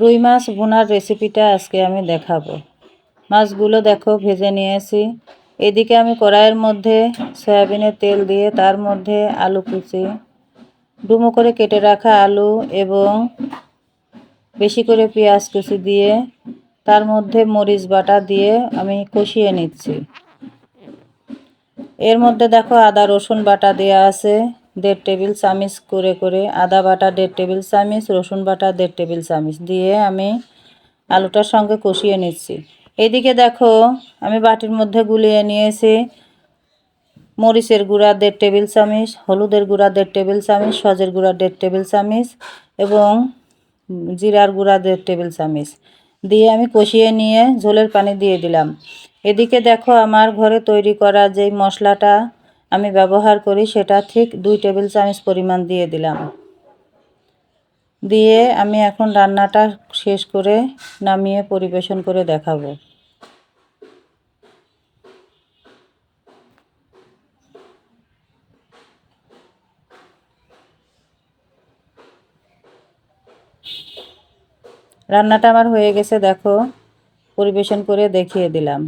রুই মাছ বোনার রেসিপিটা আজকে আমি দেখাবো। মাছগুলো দেখো, ভেজে নিয়েছি। এদিকে আমি কড়াইয়ের মধ্যে সয়াবিনের তেল দিয়ে তার মধ্যে আলু কুচি। ডুমো করে কেটে রাখা আলু এবং বেশি করে পেঁয়াজ কুচি দিয়ে তার মধ্যে মরিচ বাটা দিয়ে আমি কষিয়ে নিচ্ছি। এর মধ্যে দেখো আদা রসুন বাটা দেওয়া আছে। দেড় টেবিল চামিচ করে করে আদা বাটা দেড় টেবিল চামিচ, রসুন বাটা দেড় টেবিল চামিচ দিয়ে আমি আলুটার সঙ্গে কষিয়ে নিচ্ছি। এদিকে দেখো, আমি বাটির মধ্যে গুলিয়ে নিয়েছি মরিচের গুঁড়া দেড় টেবিল চামিচ, হলুদের গুঁড়া দেড় টেবিল চামিচ, সজের গুঁড়া দেড় টেবিল চামিচ এবং জিরার গুঁড়া দেড় টেবিল চামিচ দিয়ে আমি কষিয়ে নিয়ে ঝোলের পানি দিয়ে দিলাম। এদিকে দেখো, আমার ঘরে তৈরি করা যেই মশলাটা আমি ব্যবহার করি সেটা ঠিক দুই টেবিল চামচ পরিমাণ দিয়ে দিলাম। দিয়ে আমি এখন রান্নাটা শেষ করে নামিয়ে পরিবেশন করে দেখাবো। রান্নাটা আমার হয়ে গেছে, দেখো। পরিবেশন করে দেখিয়ে দিলাম।